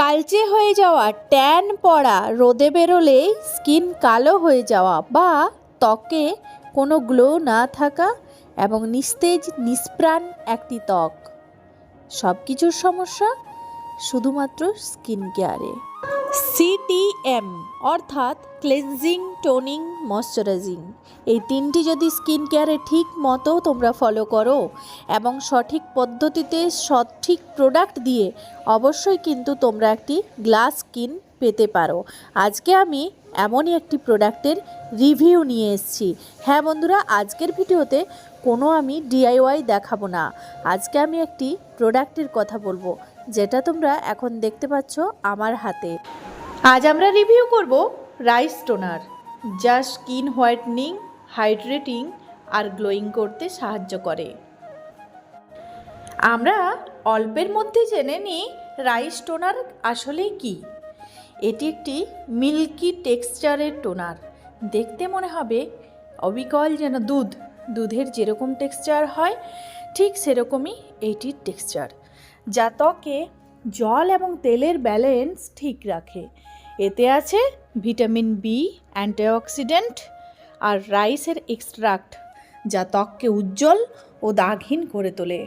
কালচে হয়ে যাওয়া ট্যান পড়া রোদে বেরোলেই স্কিন কালো হয়ে যাওয়া বা ত্বকে কোনো গ্লো না থাকা এবং নিস্তেজ, নিষ্প্রাণ একটি ত্বক। সব কিছুর সমস্যা শুধুমাত্র স্কিন কেয়ারে। সিটিএম অর্থাৎ ক্লেনজিং টোনিং ময়শ্চারাইজিং এই তিনটি যদি স্কিন কেয়ারে ঠিক মতো তোমরা ফলো করো এবং সঠিক পদ্ধতিতে সঠিক প্রোডাক্ট দিয়ে অবশ্যই কিন্তু তোমরা একটি গ্লাস স্কিন পেতে পারো। আজকে আমি এমনই একটি প্রোডাক্টের রিভিউ নিয়ে এসেছি। হ্যাঁ বন্ধুরা, আজকের ভিডিওতে কোনো আমি ডিআইওয়াই দেখাবো না। আজকে আমি একটি প্রোডাক্টের কথা বলব। যেটা তোমরা এখন দেখতে পাচ্ছ আমার হাতে। আজ আমরা রিভিউ করব রাইস টোনার যা স্কিন হোয়াইটনিং হাইড্রেটিং আর গ্লোয়িং করতে সাহায্য করে। আমরা অল্পের মধ্যে জেনে নিই রাইস টোনার আসলে কি। এটি একটি মিল্কি টেক্সচারের টোনার দেখতে মনে হবে অবিকল যেন দুধ। দুধের যেরকম টেক্সচার হয়, ঠিক সেরকমই এইটির টেক্সচার যা ত্বকে জল এবং তেলের ব্যালেন্স ঠিক রাখে। এতে আছে ভিটামিন বি অ্যান্টিঅক্সিডেন্ট আর রাইসের এক্সট্রাক্ট যা ত্বককে উজ্জ্বল ও দাগহীন করে তোলে।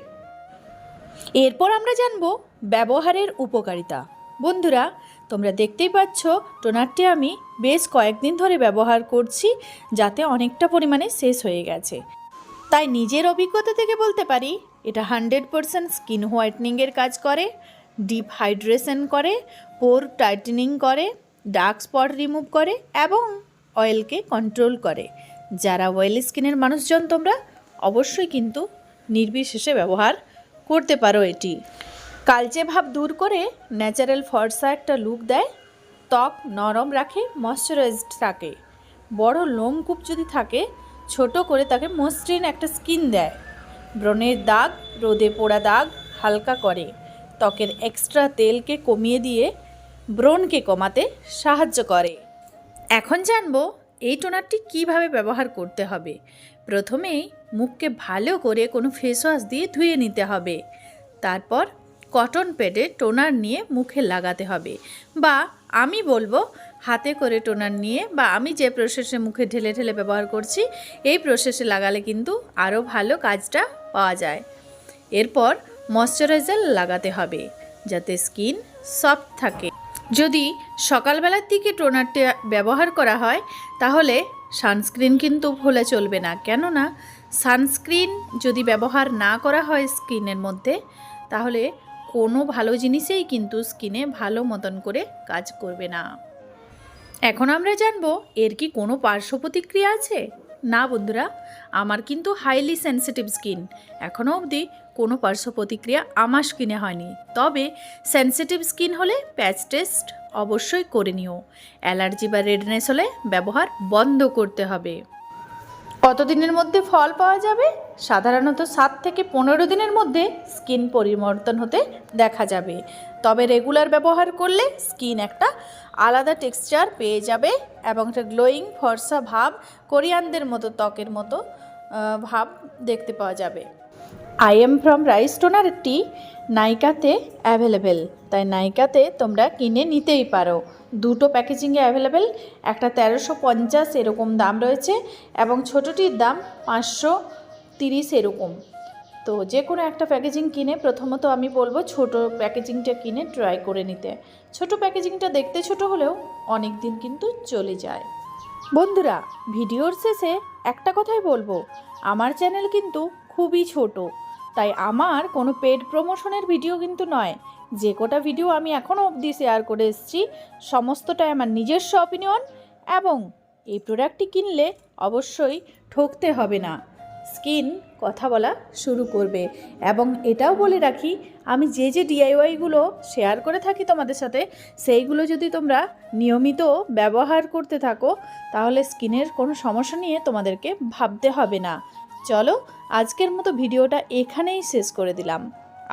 এরপর আমরা জানব ব্যবহারের উপকারিতা। বন্ধুরা, তোমরা দেখতেই পাচ্ছ টোনারটি আমি বেশ কয়েকদিন ধরে ব্যবহার করছি যাতে অনেকটা পরিমাণে শেষ হয়ে গেছে। তাই নিজের অভিজ্ঞতা থেকে বলতে পারি এটা হান্ড্রেড পারসেন্ট স্কিন হোয়াইটনিংয়ের কাজ করে, ডিপ হাইড্রেশন করে, পোর টাইটেনিং করে, ডার্ক স্পট রিমুভ করে এবং অয়েলকে কন্ট্রোল করে। যারা অয়েল স্কিনের মানুষজন তোমরা অবশ্যই কিন্তু নির্বিশেষে ব্যবহার করতে পারো এটি। কালচে ভাব দূর করে ন্যাচারাল ফর্সা একটা লুক দেয় ত্বক নরম রাখে, ময়শ্চারাইজড থাকে। বড় লোমকূপ যদি থাকে, ছোট করে তাকে মসৃণ একটা স্কিন দেয়। ব্রণের দাগ, রোদে পোড়া দাগ হালকা করে। ত্বকের এক্সট্রা তেলকে কমিয়ে দিয়ে ব্রণকে কমাতে সাহায্য করে। এখন জানব এই টোনারটি কীভাবে ব্যবহার করতে হবে। প্রথমেই মুখকে ভালো করে কোনো ফেস ওয়াশ দিয়ে ধুয়ে নিতে হবে। তারপর কটন প্যাডে টোনার নিয়ে মুখে লাগাতে হবে। বা আমি বলব, হাতে করে টোনার নিয়ে বা আমি যে প্রসেসে মুখে ঢেলে ঢেলে ব্যবহার করছি, এই প্রসেসে লাগালে কিন্তু আরও ভালো কাজটা পাওয়া যায়। এরপর ময়শ্চারাইজার লাগাতে হবে, যাতে স্কিন সফট থাকে। যদি সকালবেলার দিকে টোনারটা ব্যবহার করা হয়, তাহলে সানস্ক্রিন কিন্তু ভোলা চলবে না। কেননা, সানস্ক্রিন যদি ব্যবহার না করা হয় স্কিনের মধ্যে, তাহলে কোনো ভালো জিনিসেই কিন্তু স্কিনে ভালো মতন করে কাজ করবে না। এখন আমরা জানব, এর কি কোনো পার্শ্ব প্রতিক্রিয়া আছে? না বন্ধুরা, আমার কিন্তু হাইলি সেন্সিটিভ স্কিন এখনও অবধি কোনো পার্শ্ব প্রতিক্রিয়া আমার স্কিনে হয়নি। তবে সেন্সিটিভ স্কিন হলে প্যাচ টেস্ট অবশ্যই করে নিও। অ্যালার্জি বা রেডনেস হলে ব্যবহার বন্ধ করতে হবে। কতদিনের মধ্যে ফল পাওয়া যাবে? সাধারণত সাত থেকে পনেরো দিনের মধ্যে স্কিন পরিবর্তন হতে দেখা যাবে। তবে রেগুলার ব্যবহার করলে স্কিন একটা আলাদা টেক্সচার পেয়ে যাবে এবং একটা গ্লোয়িং ফর্সা ভাব কোরিয়ানদের মতো ত্বকের মতো ভাব দেখতে পাওয়া যাবে। আই এম ফ্রম রাইস টোনারটি নাইকাতে অ্যাভেলেবেল তাই নাইকাতে তোমরা কিনে নিতেই পারো। দুটো প্যাকেজিংয়ে অ্যাভেলেবেল একটা তেরোশো পঞ্চাশ এরকম দাম রয়েছে এবং ছোটোটির দাম পাঁচশো তিরিশ এরকম। তো যে কোনো একটা প্যাকেজিং কিনে প্রথমত আমি বলব ছোট প্যাকেজিংটা কিনে ট্রাই করে নিতে। ছোট প্যাকেজিংটা দেখতে ছোট হলেও অনেক দিন কিন্তু চলে যায়। বন্ধুরা, ভিডিওর শেষে একটা কথাই বলব। আমার চ্যানেল কিন্তু খুবই ছোট। তাই আমার কোনো পেড প্রমোশনের ভিডিও কিন্তু নয়। যে কটা ভিডিও আমি এখনও অবধি শেয়ার করে এসেছি, সমস্তটাই আমার নিজস্ব অপিনিয়ন এবং এই প্রোডাক্টটি কিনলে অবশ্যই ঠকতে হবে না। স্কিন কথা বলা শুরু করবে এবং এটাও বলে রাখি, আমি যে যে ডিআইওয়াইগুলো শেয়ার করে থাকি তোমাদের সাথে, সেইগুলো যদি তোমরা নিয়মিত ব্যবহার করতে থাকো, তাহলে স্কিনের কোনো সমস্যা নিয়ে তোমাদেরকে ভাবতে হবে না। চলো, আজকের মতো ভিডিওটা এখানেই শেষ করে দিলাম।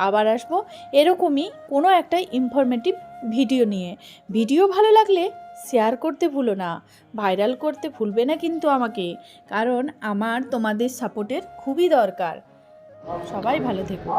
আবার আসব এরকমই কোনো একটা ইনফরমেটিভ ভিডিও নিয়ে। ভিডিও ভালো লাগলে শেয়ার করতে ভুলো না। ভাইরাল করতে ভুলবে না কিন্তু আমাকে, কারণ আমার তোমাদের সাপোর্টের খুবই দরকার। সবাই ভালো থেকো।